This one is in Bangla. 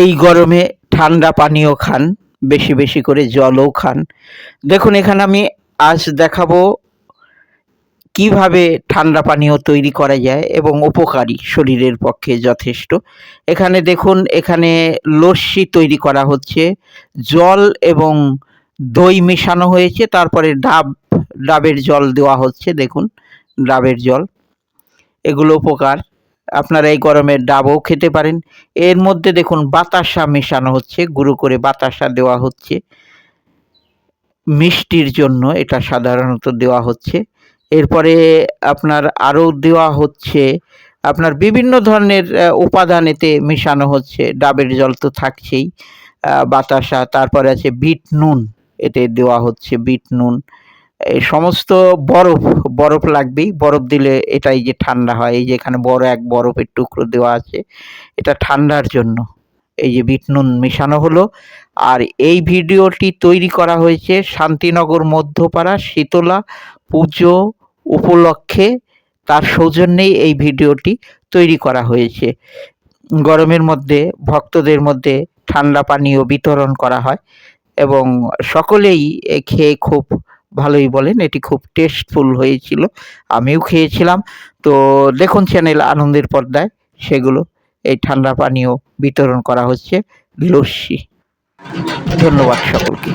এই গরমে ঠান্ডা পানীয় খান, বেশি বেশি করে জলও খান। দেখুন, এখানে আমি আজ দেখাবো কীভাবে ঠান্ডা পানীয় তৈরি করা যায় এবং উপকারী শরীরের পক্ষে যথেষ্ট। এখানে দেখুন, এখানে লস্যি তৈরি করা হচ্ছে, জল এবং দই মেশানো হয়েছে, তারপরে ডাব, ডাবের জল দেওয়া হচ্ছে, দেখুন, ডাবের জল। এগুলো উপকার। আপনারা এই গরমে ডাবও খেতে পারেন। এর মধ্যে দেখুন বাতাসা মেশানো হচ্ছে, গুঁড়ো করে বাতাসা দেওয়া হচ্ছে। মিষ্টির জন্য এটা সাধারণত দেওয়া হচ্ছে। এরপরে আপনার আরও দেওয়া হচ্ছে, আপনার বিভিন্ন ধরনের উপাদান এতে মেশানো হচ্ছে। ডাবের জল তো থাকছেই বাতাসা। তারপরে আছে বিট নুন, এতে দেওয়া হচ্ছে বিট নুন। এই সমস্ত বরফ বরফ লাগবেই। বরফ দিলে এটাই যে ঠান্ডা হয়। এই যে এখানে বড় এক বরফের টুকরো দেওয়া আছে, এটা ঠান্ডার জন্য। এই যে বিট নুন মেশানো হলো। আর এই ভিডিওটি তৈরি করা হয়েছে শান্তিনগর মধ্যপাড়া, শীতলা পুজো উপলক্ষে। তার সৌজন্যেই এই ভিডিওটি তৈরি করা হয়েছে। গরমের মধ্যে, ভক্তদের মধ্যে ঠান্ডা পানীয় বিতরণ করা হয় এবং সকলেই খেয়ে খুব ভালোই বলেন, এটি খুব টেস্টফুল হয়েছিল, আমিও খেয়েছিলাম। তো দেখুন চ্যানেল আনন্দের পর্দায়, সেগুলো এই ঠান্ডা পানীয় বিতরণ করা হচ্ছে লস্যি ধন্যবাদ সকলকে।